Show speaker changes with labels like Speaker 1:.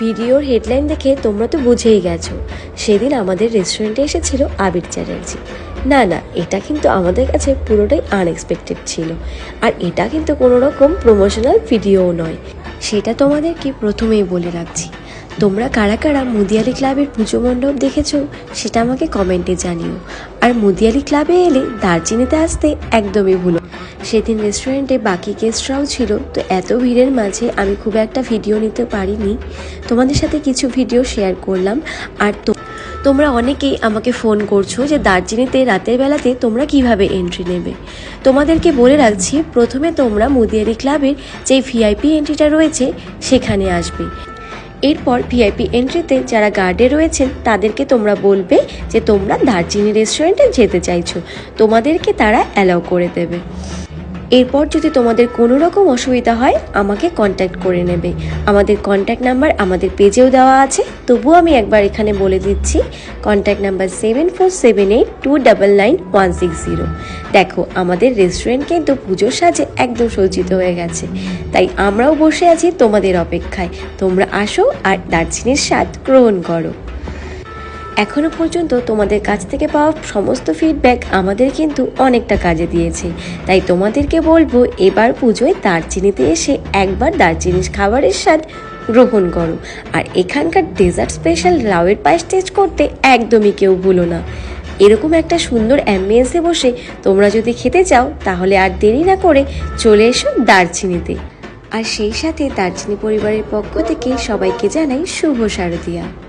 Speaker 1: ভিডিওর হেডলাইন দেখে তোমরা তো বুঝেই গেছো। সেদিন আমাদের রেস্টুরেন্টে এসেছিল আবির চ্যাটার্জি। না না, এটা কিন্তু আমাদের কাছে পুরোটাই আনএক্সপেক্টেড ছিল। আর এটা কিন্তু কোনো রকম প্রমোশনাল ভিডিও নয়। সেটা তোমাদেরকে প্রথমেই বলে রাখছি। তোমরা কারা কারা মুদিয়ালি ক্লাবের পুজো মণ্ডপ দেখেছ সেটা আমাকে কমেন্টে জানিও। আর মুদিয়ালি ক্লাবে এলে দার্জিলিংতে আসতে একদমই ভুলো। সেদিন রেস্টুরেন্টে বাকি গেস্টরাও ছিল, তো এত ভিড়ের মাঝে আমি খুব একটা ভিডিও নিতে পারিনি। তোমাদের সাথে কিছু ভিডিও শেয়ার করলাম। আর তো তোমরা অনেকেই আমাকে ফোন করছ যে দার্জিলিংতে রাতের বেলাতে তোমরা কীভাবে এন্ট্রি নেবে। তোমাদেরকে বলে রাখছি, প্রথমে তোমরা মুদিয়ারি ক্লাবের যে ভিআইপি এন্ট্রিটা রয়েছে, সেখানে আসবে। এরপর ভিআইপি এন্ট্রিতে যারা গার্ডে রয়েছেন, তাদেরকে তোমরা বলবে যে তোমরা দার্জিলিং রেস্টুরেন্টে যেতে চাইছো। তোমাদেরকে তারা অ্যালাউ করে দেবে। এরপর যদি তোমাদের কোনো রকম অসুবিধা হয়, আমাকে কন্ট্যাক্ট করে নেবে। আমাদের কন্ট্যাক্ট নাম্বার আমাদের পেজেও দেওয়া আছে। তবুও আমি একবার এখানে বলে দিচ্ছি contact number seven four seven eight two double nine one six zero দেখো, আমাদের রেস্টুরেন্ট কিন্তু পুজোর সাজে একদম সজ্জিত হয়ে গেছে। তাই আমরাও বসে আছি তোমাদের অপেক্ষায়। তোমরা আসো আর দার্জিলিংয়ের স্বাদ গ্রহণ করো। এখনও পর্যন্ত তোমাদের কাছ থেকে পাওয়া সমস্ত ফিডব্যাক আমাদের কিন্তু অনেকটা কাজে দিয়েছে। তাই তোমাদেরকে বলব, এবার পুজোয় দারচিনিতে এসে একবার দারচিনি খাবারের স্বাদ গ্রহণ করো। আর এখানকার ডেজার্ট স্পেশাল লাউয়ের পায়েস টেস্ট করতে একদমই কেউ ভুলো না। এরকম একটা সুন্দর অ্যাম্বিয়েন্সে বসে তোমরা যদি খেতে চাও, তাহলে আর দেরি না করে চলে এসো দারচিনিতে। আর সেই সাথে দারচিনি পরিবারের পক্ষ থেকে সবাইকে জানাই শুভ শারদিয়া।